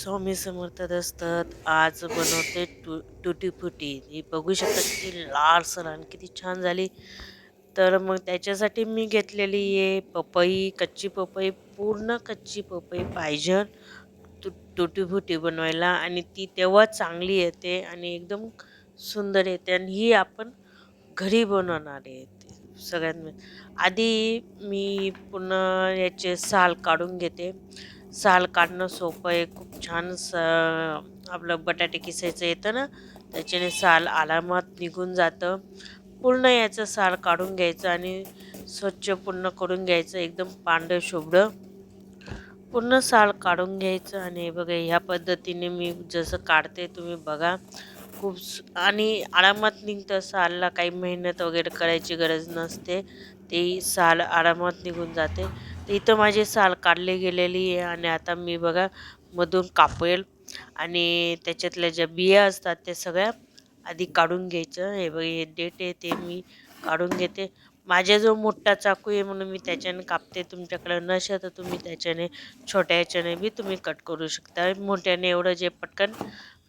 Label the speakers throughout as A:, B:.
A: स्वामी समर्थ असतात. आज बनवते टू टुटी फुटी ही बघू शकता किती लालसर आणि किती छान झाली. तर मग त्याच्यासाठी मी घेतलेली आहे पपई कच्ची पपई पूर्ण कच्ची पपई पाहिजे. तु टुटीफुटी बनवायला आणि ती तेव्हा चांगली येते आणि एकदम सुंदर येते आणि ही आपण घरी बनवणार आहे सगळ्यात आधी मी पुन्हा याचे साल काढून घेते. साल काढणं सोपं आहे. खूप छान स आपलं बटाटे किसायचं येतं ना त्याच्याने साल आरामात निघून जातं. पूर्ण याचं साल काढून घ्यायचं आणि स्वच्छ पूर्ण करून घ्यायचं एकदम पांढरं शुभ्र. पूर्ण साल काढून घ्यायचं आणि बघा ह्या पद्धतीने मी जसं काढते तुम्ही बघा. खूप स- आणि आरामात निघतं सालला काही मेहनत वगैरे करायची गरज नसते. ते साल आरामात निघून जाते. इथं माझी साल काढली गेलेली आहे आणि आता मी बघा मधून कापेल आणि त्याच्यातल्या ज्या बिया असतात त्या सगळ्या आधी काढून घ्यायचं. हे बघ हे डेट आहे ते मी काढून घेते. माझ्या जो मोठा चाकू आहे म्हणून मी त्याच्याने कापते. तुमच्याकडे नशा तर तुम्ही त्याच्याने छोट्या ह्याच्याने बी तुम्ही कट करू शकता. मोठ्याने एवढं जे पटकन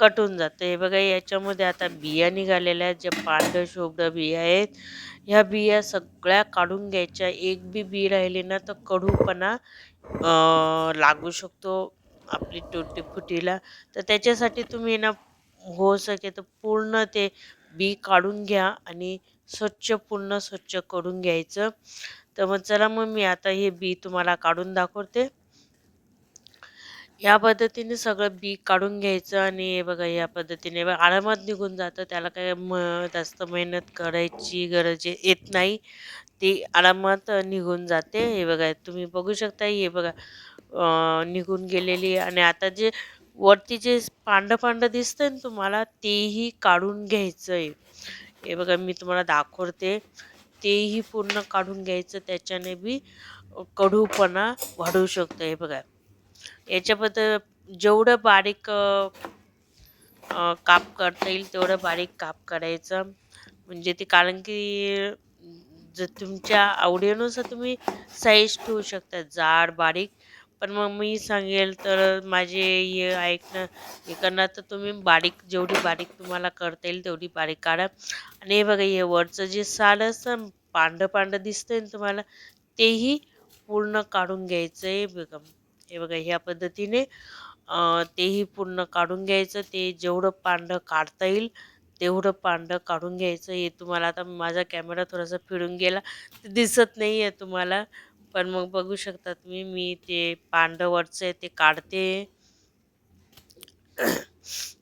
A: कट होऊन जातं. हे बघा याच्यामध्ये आता बिया निघालेल्या आहेत ज्या पांढऱ्या शोभड्या बिया आहेत. ह्या बिया सगळ्या काढून घ्यायच्या. एक बी बी राहिली ना तर कडूपणा लागू शकतो आपली तुटीफुटीला तर त्याच्यासाठी तुम्ही ना हो सके तर पूर्ण ते बी काढून घ्या आणि स्वच्छ पूर्ण स्वच्छ करून घ्यायचं. तर मग चला मग मी आता हे बी तुम्हाला काढून दाखवते. या पद्धतीने सगळं बी काढून घ्यायचं आणि हे बघा या पद्धतीने बघा आरामात निघून जातं. त्याला काय म जास्त मेहनत करायची गरज येत नाही. ती आरामात निघून जाते. हे बघा तुम्ही बघू शकता हे बघा निघून गेलेली आहे. आणि आता जे वरती जे पांढरं पांढरं दिसतंय ना तुम्हाला तेही काढून घ्यायचं आहे हे बघा मी तुम्हाला दाखवते. तेही पूर्ण काढून घ्यायचं. त्याच्याने बी कडूपणा वाढू शकतो. हे बघा. याच्याबद्दल जेवढं बारीक काप करता येईल तेवढं बारीक काप करायचं. म्हणजे ते कारण की जर तुमच्या आवडीनुसार तुम्ही साईज ठेवू शकता जाड बारीक. पण मग मी सांगेल तर माझे हे ऐकणं हे करणार तर तुम्ही बारीक जेवढी बारीक तुम्हाला करता येईल तेवढी बारीक काढा. आणि हे बघा हे वरचं जे साल असतं पांढरं पांढरं दिसतंय ना तुम्हाला तेही पूर्ण काढून घ्यायचं आहे बघा हे बघा ह्या पद्धतीने तेही पूर्ण काढून घ्यायचं. ते जेवढं पांढरं काढता येईल तेवढं पांढरं काढून घ्यायचं. हे तुम्हाला आता माझा कॅमेरा थोडासा फिरून गेला. ते दिसत नाही आहे तुम्हाला पण मग बघू शकता तुम्ही. मी ते पांढरं वरचं आहे ते काढते.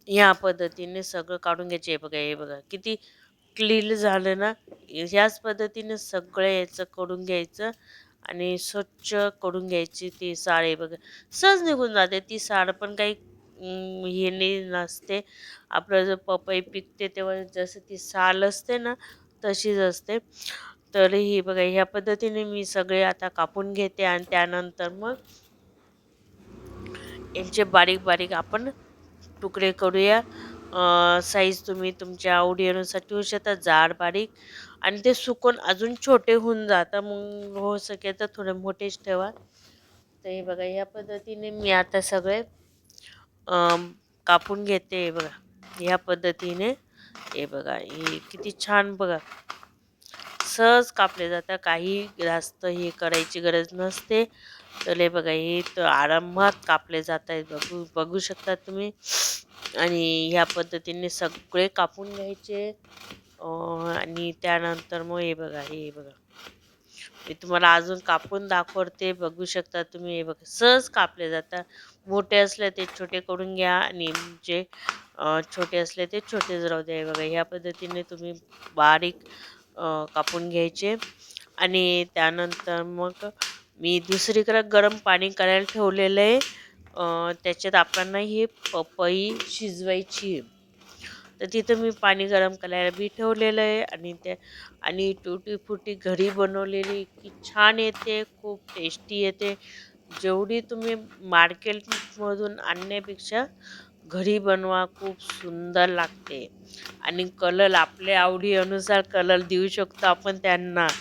A: ह्या पद्धतीने सगळं काढून घ्यायचे. हे बघा हे बघा किती क्लीन झालं ना. ह्याच पद्धतीने सगळं याचं करून घ्यायचं. आणि स्वच्छ करून घ्यायची ती साड हे बघा. सहज निघून जाते ती साड पण काही हे नाही नसते. आपलं जर पपई पिकते तेव्हा जसं ती साल असते ना तशीच असते. तर ही बघा ह्या पद्धतीने मी सगळे आता कापून घेते आणि त्यानंतर मग यांचे बारीक बारीक आपण तुकडे करूया. साईज तुम्ही तुमच्या आवडीनुसार ठेवू शकता. जाड बारीक आणि ते सुकून अजून छोटे होऊन जातं. मग हो सके तर थोडे मोठेच ठेवा. तर हे बघा ह्या पद्धतीने मी आता सगळे कापून घेते हे बघा. ह्या पद्धतीने हे बघा हे किती छान बघा. सहज कापले जातं. काही जास्त हे करायची गरज नसते. तर हे बघा हे तर आरामात कापले जात आहेत बघू बघू शकता तुम्ही. आणि ह्या पद्धतीने सगळे कापून घ्यायचे. आणि त्यानंतर मग हे बघा हे बघा. मी तुम्हाला अजून कापून दाखवते बघू शकता तुम्ही हे बघा. सहज कापले जातात. मोठे असले ते छोटे करून घ्या आणि जे छोटे असले ते छोटेच राहू द्या. हे बघा ह्या पद्धतीने तुम्ही बारीक कापून घ्यायचे. आणि त्यानंतर मग मी दुसरीकडे गरम पाणी करायला ठेवलेलं आहे. त्याच्यात आपल्याला ही पपई शिजवायची आहे. तर तिथं मी पाणी गरम करायला बी ठेवलेलं आहे आणि ते आणि टुटी फुटी घरी बनवलेली की छान येते खूप टेस्टी येते. जेवढी तुम्ही मार्केटमधून आणण्यापेक्षा घरी बनवा खूप सुंदर लागते. आणि कलर आपल्या आवडीनुसार कलर देऊ शकतो आपण त्यांना.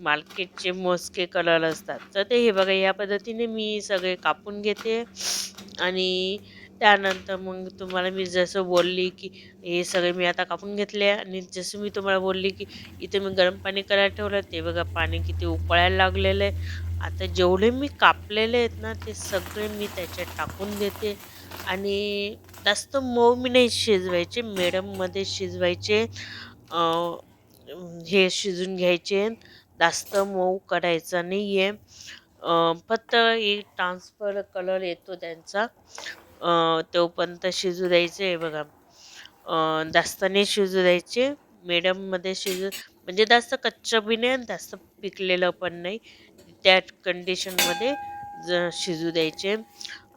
A: मार्केटचे मोजके कलर असतात. तर ते हे बघा या पद्धतीने मी सगळे कापून घेते. आणि त्यानंतर मग तुम्हाला मी जसं बोलली की हे सगळे मी आता कापून घेतले आणि जसं मी तुम्हाला बोलली की इथे मी गरम पाणी करायला ठेवलं ते बघा पाणी किती उकळायला लागलेलं आहे. आता जेवढे मी कापलेले आहेत ना ते सगळे मी त्याच्यात टाकून देते. आणि जास्त मऊ मी नाही शिजवायचे मिडममध्ये शिजवायचे हे शिजून घ्यायचे. जास्त मऊ करायचं नाही आहे फक्त एक ट्रान्सफर कलर येतो त्यांचा. तोपर्यंत शिजू द्यायचे बघा. जास्तने शिजू द्यायचे. मिडममध्ये शिजू म्हणजे जास्त कच्चं बी नाही आणि जास्त पिकलेलं पण नाही. त्या कंडिशनमध्ये ज शिजू द्यायचे.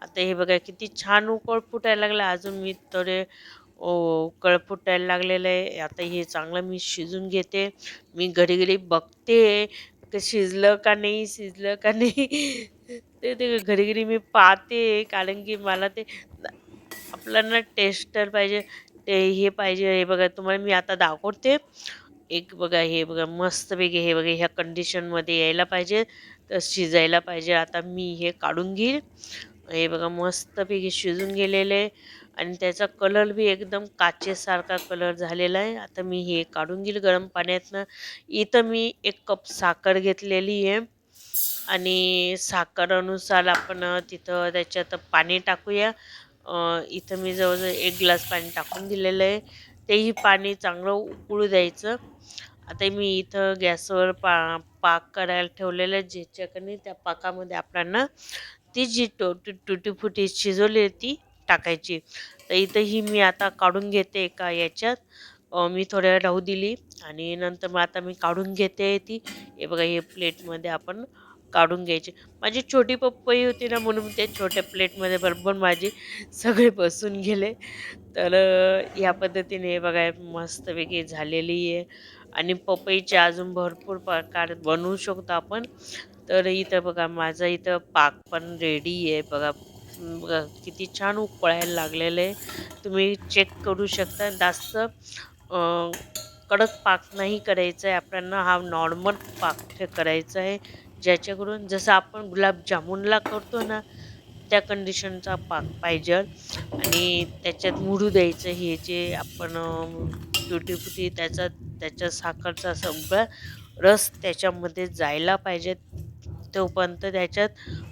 A: आता हे बघा किती छान उकळ फुटायला लागला. अजून मी थोडे उकळ फुटायला लागलेलं आहे. आता हे चांगलं मी शिजून घेते. मी घडी घडी बघते शिजलं का नाही शिजलं का नाही. ते ते घरी घरी मी पाहते कारण की मला ते आपल्याला टेस्टर पाहिजे ते हे पाहिजे हे बघा तुम्हाला मी आता दाखवते. एक बघा हे बघा मस्तपैकी हे बघा ह्या कंडिशनमध्ये यायला पाहिजे तर शिजायला पाहिजे. आता मी हे काढून घेईल. हे बघा मस्तपैकी शिजून गेलेले आणि त्याचा कलर बी एकदम काचेसारखा कलर झालेला आहे. आता मी हे काढून घेईल गरम पाण्यातनं. इथं मी एक कप साखर घेतलेली आहे. आणि साखरेनुसार आपण तिथं त्याच्यात पाणी टाकूया. इथं मी जवळजवळ एक ग्लास पाणी टाकून दिलेलं आहे. तेही पाणी चांगलं उकळू द्यायचं. आता मी इथं गॅसवर पा पाक करायला ठेवलेलं आहे. ज्याच्याकडे त्या पाकामध्ये आपल्याला ती जी टो तुटीफुटी शिजवली ती टाकायची. तर इथं ही मी आता काढून घेते एका याच्यात. मी थोड्या राहू दिली आणि नंतर मग आता मी काढून घेते ती. हे बघा हे प्लेटमध्ये आपण काढून घ्यायची. माझी छोटी पप्पई होती ना म्हणून ते छोट्या प्लेटमध्ये बरोबर माझी सगळे बसून गेले. तर या पद्धतीने बघा मस्तपैकी झालेली आहे. आणि पपईचे अजून भरपूर प्रकार बनवू शकतो आपण. तर इथं बघा माझं इथं पाक पण रेडी आहे. बघा बघा किती छान उकळायला लागलेलं आहे. तुम्ही चेक करू शकता. जास्त कडक पाक नाही करायचं आहे आपल्याला हा नॉर्मल पाक करायचा आहे. ज्याच्याकडून जसं आपण गुलाबजामुनला करतो ना त्या कंडिशनचा पाक पाहिजे. आणि त्याच्यात मुडू द्यायचं हे जे आपण तुटीपुटी त्याचा त्याच्या साखरचा सगळा रस त्याच्यामध्ये जायला पाहिजे. तोपर्यंत त्याच्यात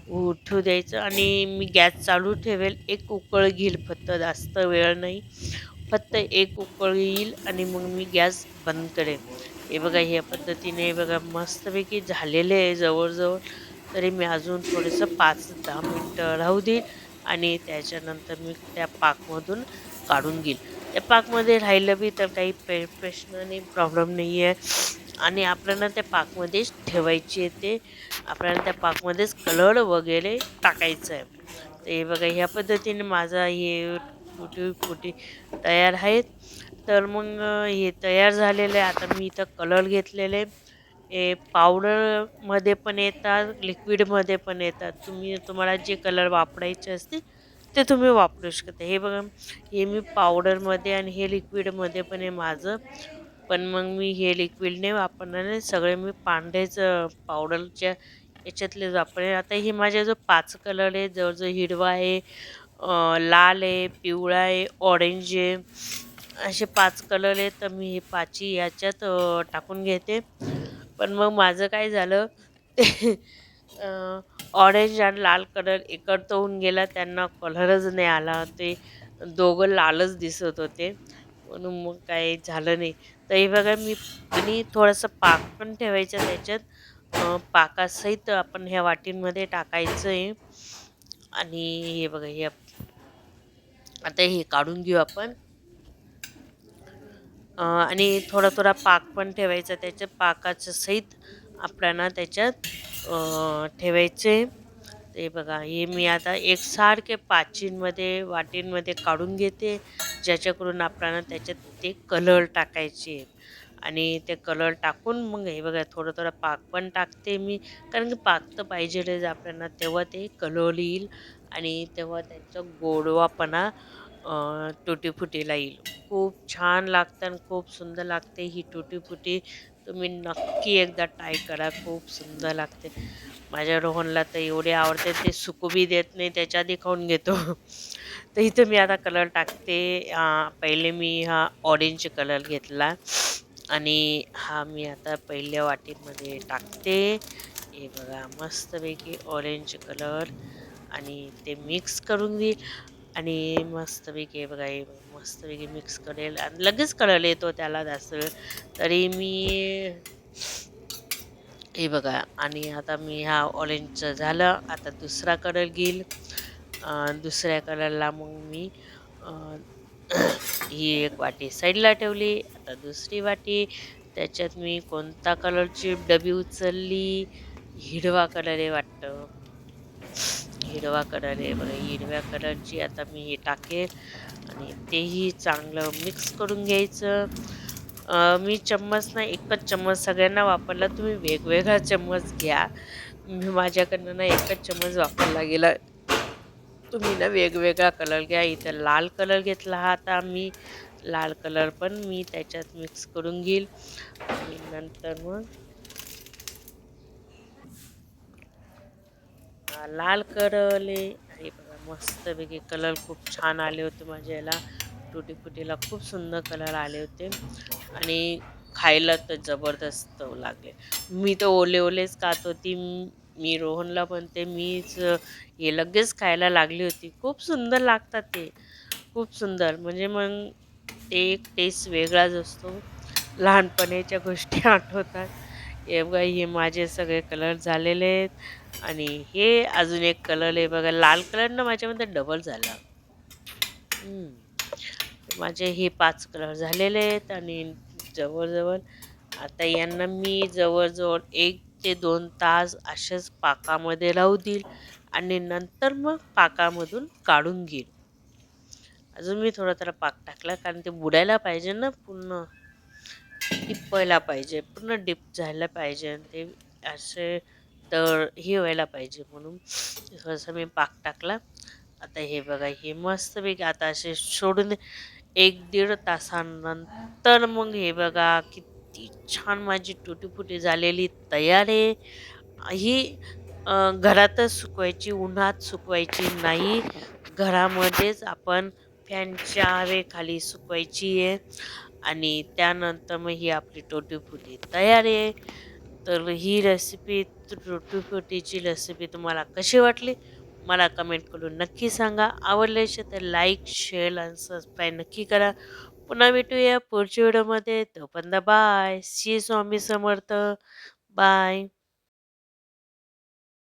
A: उठू द्यायचं. आणि मी गॅस चालू ठेवेल. एक उकळ घेईल फक्त. जास्त वेळ नाही. फक्त एक उकळ येईल आणि मग मी गॅस बंद करेन. हे बघा ह्या पद्धतीने बघा मस्तपैकी झालेले आहे जवळजवळ. तरी मी अजून थोडंसं पाच दहा मिनटं राहू देईल आणि त्याच्यानंतर मी त्या पाकमधून काढून घेईल त्या पाकमध्ये राहिलं बी तर काही पे प्रश्न नाही प्रॉब्लेम नाही आहे. आणि आपल्याला त्या पाकमध्येच ठेवायची आहे ते. आपल्याला त्या पाकमध्येच कलर वगैरे टाकायचं आहे. तर हे बघा ह्या पद्धतीने माझा हे कुठे कुठे तयार आहेत तर मग हे तयार झालेलं आहे. आता मी इथं कलर घेतलेले हे पावडरमध्ये पण येतात लिक्विडमध्ये पण येतात. तुम्ही तुम्हाला जे कलर वापरायचे असते ते तुम्ही वापरू शकता. हे बघा हे मी पावडरमध्ये आणि हे लिक्विडमध्ये पण आहे माझं. पण मग मी हे लिक्विडने वापरणार नाही. सगळे मी पांढरेच पावडरच्या याच्यातले वापरले आता हे माझ्या जो पाच कलर आहे जवळजवळ हिरवा आहे लाल आहे पिवळा आहे ऑरेंज आहे असे पाच कलर आहेत तर मी हे पाची याच्यात टाकून घेते. पण मग माझं काय झालं ते ऑरेंज आणि लाल कलर एकत्र होऊन गेला त्यांना कलरच नाही आला. ते दोघं लालच दिसत होते. म्हणून मग काही झालं नाही. तर हे बघा मी आणि थोडंसं पाक पण ठेवायचं त्याच्यात. पाकासहित आपण ह्या वाटींमध्ये टाकायचं आहे आणि हे बघा हे आता हे काढून घेऊ आपण. आणि थोडा थोडा पाक पण ठेवायचा त्याच्या पाकाचं सहित आपल्याला त्याच्यात ठेवायचे. ते बघा हे मी आता एकसारखे पाचींमध्ये वाटींमध्ये काढून घेते ज्याच्याकडून आपल्याला त्याच्यात ते कलर टाकायचे. आणि ते कलर टाकून मग हे बघा थोडं थोडं पाक पण टाकते मी. कारण की पाक तर पाहिजेच आपल्याला तेव्हा ते कलर येईल. आणि तेव्हा त्यांचा गोडवापणा तुटी फुटीला येईल खूप छान लागतं आणि खूप सुंदर लागते ही तुटी फुटी तुम्ही नक्की एकदा ट्राय करा खूप सुंदर लागते. माझ्या रोहनला तर एवढे आवडते ते सुकू बी देत नाही त्याच्या आधी खाऊन घेतो. तर इथं मी आता कलर टाकते. अं, पहिले मी हा ऑरेंज कलर घेतला आणि हा मी आता पहिल्या वाटीमध्ये टाकते. हे बघा मस्तपैकी ऑरेंज कलर आणि ते मिक्स करून देईल. आणि मस्तपैकी बघा हे मस्तपैकी मिक्स करेल आणि लगेच कलर येतो त्याला जास्त वेळ. तरी मी हे बघा आणि आता मी हा ऑरेंजचं झालं. आता दुसरा कलर घेईल. दुसऱ्या कलरला मग मी ही एक वाटी साईडला ठेवली. आता दुसरी वाटी. त्याच्यात मी कोणता कलरची डबी उचलली? हिरवा कलर आहे वाटतं. हिरवा कलर आहे. बरं हिरव्या कलरची आता मी हे टाकेल आणि तेही चांगलं मिक्स करून घ्यायचं. मी चम्मच ना एकच चम्मच सगळ्यांना वापरला. तुम्ही वेगवेगळा चम्मच घ्या. मी माझ्याकडनं ना एकच चम्मच वापरला गेला. तुम्ही ना वेगवेगळा कलर घ्या. इथं लाल कलर घेतला हा आता मी. लाल कलर पण मी त्याच्यात मिक्स करून घेईल. आणि नंतर मग लाल करले. हे बघा मस्तपैकी कलर खूप छान आले होते माझ्या याला. टुटीफुटीला खूप सुंदर कलर आले होते. आणि खायला तर जबरदस्त लागले. मी तर ओले ओलेच खात होती. मी रोहनला म्हणते मीच हे लगेच खायला लागली होती. खूप सुंदर लागतात ते. खूप सुंदर. म्हणजे मग ते एक टेस्ट वेगळाच असतो. लहानपणीच्या गोष्टी आठवतात. हे बघा हे माझे सगळे कलर झालेले आहेत. आणि हे अजून एक कलर आहे बघा लाल कलरनं माझ्यामध्ये डबल झाला. हम्म. माझे हे पाच कलर झालेले आहेत आणि जवळजवळ आता यांना मी जवळजवळ एक ते दोन तास असेच पाकामध्ये राहू देईल आणि नंतर मग पाकामधून काढून घेईल. अजून मी थोडा त्याला पाक टाकला कारण ते बुडायला पाहिजे ना पूर्ण. डिपायला पाहिजे पूर्ण डिप झायला पाहिजे आणि ते असे तर हे व्हायला पाहिजे म्हणून. थोडंसं मी पाक टाकला आता हे बघा हे मस्तपैकी आता असे सोडून एक दीड तासानंतर मग हे बघा किती छान माझी तुटी फुटी झालेली तयार आहे. ही घरातच सुकवायची उन्हात सुकवायची नाही. घरामध्येच आपण फॅनच्या हवेखाली सुकवायची आहे. आणि त्यानंतर मग ही आपली टोटीफुटी तयार आहे. तर ही रेसिपी टोटीफुटीची रेसिपी तुम्हाला कशी वाटली? मला कमेंट करून नक्की सांगा. आवडले तर लाईक शेअर आणि सबस्क्राईब नक्की करा. पुन्हा भेटूया पुढच्या व्हिडिओमध्ये तोपर्यंत बाय श्री स्वामी समर्थ. बाय